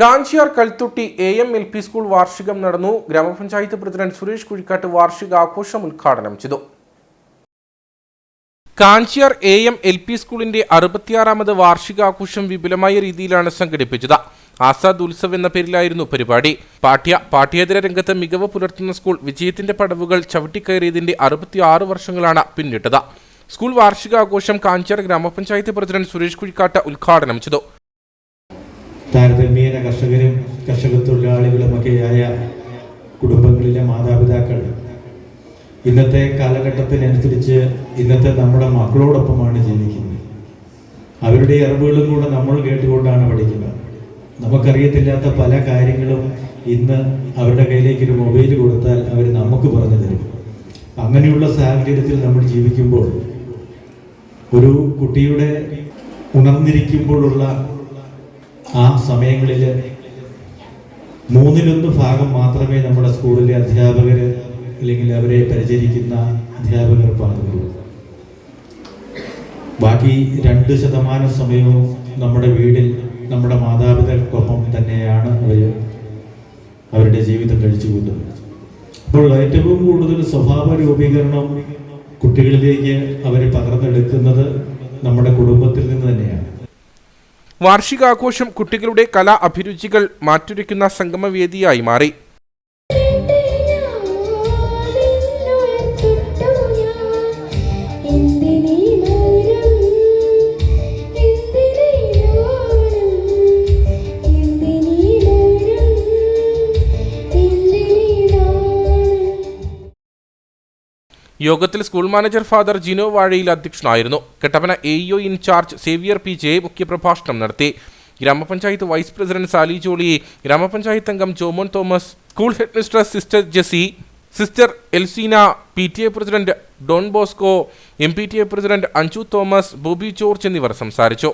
Kanchiyar Kalthutti A M L P school വാർഷികം നടന്നു. ഗ്രാമപഞ്ചായത്ത് പ്രസിഡന്റ് സുരേഷ് കുഴിക്കാട്ട് വാർഷികാഘോഷം ഉദ്ഘാടനം ചെയ്തു. Kanchiyar A M L P സ്കൂളിന്റെ അറുപത്തിയാറാമത് വാർഷികാഘോഷം വിപുലമായ രീതിയിലാണ് സംഘടിപ്പിച്ചത്. ആസാദ് ഉത്സവ് എന്ന പേരിലായിരുന്നു പരിപാടി. പാഠ്യ പാഠ്യേതര രംഗത്ത് മികവ് പുലർത്തുന്ന സ്കൂൾ വിജയത്തിന്റെ പടവുകൾ ചവിട്ടിക്കയറിയതിന്റെ അറുപത്തിയാറ് വർഷങ്ങളാണ് പിന്നിട്ടത്. സ്കൂൾ വാർഷികാഘോഷം കാഞ്ചിയാർ ഗ്രാമപഞ്ചായത്ത് പ്രസിഡന്റ് സുരേഷ് കുഴിക്കാട്ട് ഉദ്ഘാടനം ചെയ്തു. താരതമ്യേന കർഷകരും കർഷക തൊഴിലാളികളുമൊക്കെയായ കുടുംബങ്ങളിലെ മാതാപിതാക്കൾ. ഇന്നത്തെ കാലഘട്ടത്തിനനുസരിച്ച് ഇന്നത്തെ നമ്മുടെ മക്കളോടൊപ്പമാണ് ജീവിക്കുന്നത്. അവരുടെ അറിവുകളും കൂടെ നമ്മൾ കേട്ടുകൊണ്ടാണ് പഠിക്കുന്നത്. നമുക്കറിയത്തില്ലാത്ത പല കാര്യങ്ങളും ഇന്ന് അവരുടെ കയ്യിലേക്ക് ഒരു മൊബൈൽ കൊടുത്താൽ അവർ നമുക്ക് പറഞ്ഞു തരും. അങ്ങനെയുള്ള സാഹചര്യത്തിൽ നമ്മൾ ജീവിക്കുമ്പോൾ ഒരു കുട്ടിയുടെ ഉണർന്നിരിക്കുമ്പോഴുള്ള ആ സമയങ്ങളിൽ മൂന്നിലൊന്ന് ഭാഗം മാത്രമേ നമ്മുടെ സ്കൂളിലെ അധ്യാപകർ അല്ലെങ്കിൽ അവരെ പരിചരിക്കുന്ന അധ്യാപകർ പാടുള്ളൂ ബാക്കി രണ്ട് ശതമാനം സമയവും നമ്മുടെ വീടിൽ നമ്മുടെ മാതാപിതാക്കൾക്കൊപ്പം തന്നെയാണ് അവർ അവരുടെ ജീവിതം കഴിച്ചു കൂട്ടുന്നത് അപ്പോൾ ഏറ്റവും കൂടുതൽ സ്വഭാവ രൂപീകരണം കുട്ടികളിലേക്ക് അവർ പകർന്നെടുക്കുന്നത് നമ്മുടെ കുടുംബത്തിൽ നിന്ന് തന്നെയാണ്. വാർഷികാഘോഷം കുട്ടികളുടെ കലാ അഭിരുചികൾ മാറ്റുരയ്ക്കുന്ന സംഗമവേദിയായി മാറി. യോഗത്തിൽ school manager father Jino Vazhayil അധ്യക്ഷനായിരുന്നു. Kattappana A E O incharge Xavier P J മുഖ്യപ്രഭാഷണം നടത്തി. ഗ്രാമപഞ്ചായത്ത് വൈസ് പ്രസിഡന്റ് സാലി ജോളി ഗ്രാമപഞ്ചായത്ത് അംഗം Jomon Thomas school headmistress sister Jessy sister Elseena P T A president Don Bosco M P T A president Anju Thomas Bobby George എന്നിവർ സംസാരിച്ചു.